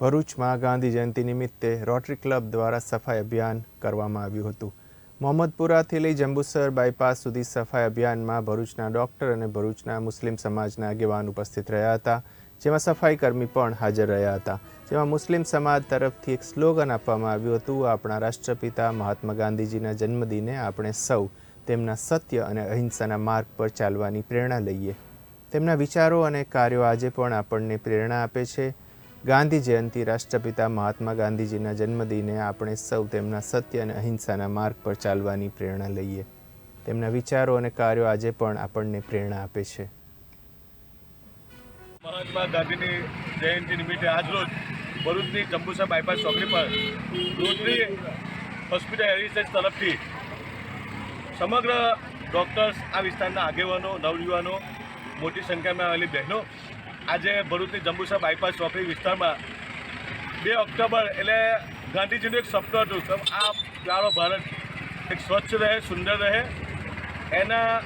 ભરૂચમાં ગાંધી જયંતિ નિમિત્તે rotary club દ્વારા સફાઈ અભિયાન કરવામાં આવ્યું હતું. મોહમ્મદપુરાથી લઈ જંબુસર બાયપાસ સુધી સફાઈ અભિયાનમાં ભરૂચના ડોક્ટર અને ભરૂચના મુસ્લિમ સમાજના આગેવાન ઉપસ્થિત રહ્યા હતા. જેમાં સફાઈ કર્મી પણ હાજર રહ્યા હતા. જેમાં મુસ્લિમ સમાજ તરફથી એક સ્લોગન આપવામાં આવ્યું હતું, આપણા રાષ્ટ્રપિતા મહાત્મા ગાંધીજીના જન્મદિને આપણે સૌ તેમના સત્ય અને અહિંસાના માર્ગ પર ચાલવાની પ્રેરણા લઈએ. તેમના વિચારો અને કાર્યો આજે પણ આપણને પ્રેરણા આપે છે. ગાંધી જયંતિ રાષ્ટ્રપિતા મહાત્મા ગાંધીજીના જન્મદિને આપણે સૌ તેમના સત્ય અને અહિંસાના માર્ગ પર ચાલવાની પ્રેરણા લઈએ. તેમના વિચારો અને કાર્યો આજે પણ આપણને પ્રેરણા આપે છે. મહાત્મા ગાંધીની જયંતિ નિમિત્તે આજરોજ ભરૂચની જંબુસા બાયપાસ ચોકડી પર રોટરી હોસ્પિટલ હેરિટેજ તરફથી સમગ્ર ડૉક્ટર્સ આ વિસ્તારના આગેવાનો, નવયુવાનો, મોટી સંખ્યામાં આવેલી બહેનો આજે ભરૂચની જંબુસર બાયપાસ ચોકડી વિસ્તારમાં બે ઓક્ટોબર એટલે ગાંધીજીનું એક સપનું હતું કે આ પ્યારો ભારત એક સ્વચ્છ રહે, સુંદર રહે. એના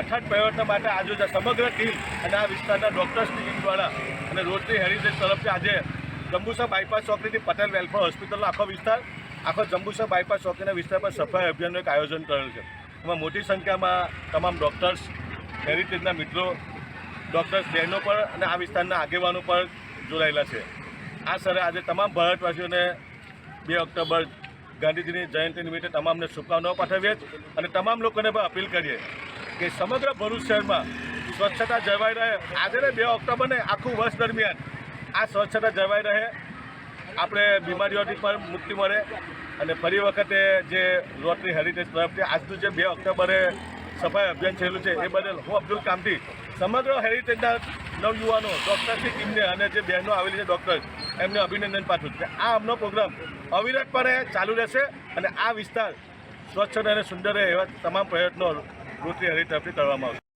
અઠાટ પ્રયત્ન માટે આજે સમગ્ર ટીમ અને આ વિસ્તારના ડૉક્ટર્સની ટીમ દ્વારા અને રોટરી હેરિટેજ તરફથી આજે જંબુસર બાયપાસ ચોકડીથી પટેલ વેલફેર હોસ્પિટલનો આખો વિસ્તાર, આખો જંબુસર બાયપાસ ચોકડીના વિસ્તાર પર સફાઈ અભિયાનનું એક આયોજન કરેલ છે. એમાં મોટી સંખ્યામાં તમામ ડૉક્ટર્સ હેરિટેજના મિત્રો ડૉક્ટર્સ બહેનો પર અને આ વિસ્તારના આગેવાનો પર જોડાયેલા છે. આ સરે આજે તમામ ભારતવાસીઓને બે ઓક્ટોબર ગાંધીજીની જયંતિ નિમિત્તે તમામને શુભકામનાઓ પાઠવીએ અને તમામ લોકોને પણ અપીલ કરીએ કે સમગ્ર ભરૂચ શહેરમાં સ્વચ્છતા જળવાઈ રહે. આજે ને બે ઓક્ટોબરને આખું વર્ષ દરમિયાન આ સ્વચ્છતા જળવાઈ રહે. આપણે બીમારીઓથી પણ મુક્તિ મળે અને ફરી વખતે જે રોટરી હેરિટેજ તરફથી આજનું જે બે ઓક્ટોબરે સફાઈ અભિયાન છેલ્લું છે, એ બદલ હું અબ્દુલ કામથી સમગ્ર હેરિટેજના નવયુવાનો ડૉક્ટર્સની ટીમને અને જે બહેનો આવેલી છે ડૉક્ટર્સ એમને અભિનંદન પાઠવું છું. આ અમનો પ્રોગ્રામ અવિરતપણે ચાલુ રહેશે અને આ વિસ્તાર સ્વચ્છ અને સુંદર રહે એવા તમામ પ્રયત્નો રોટરી તરફથી કરવામાં આવશે.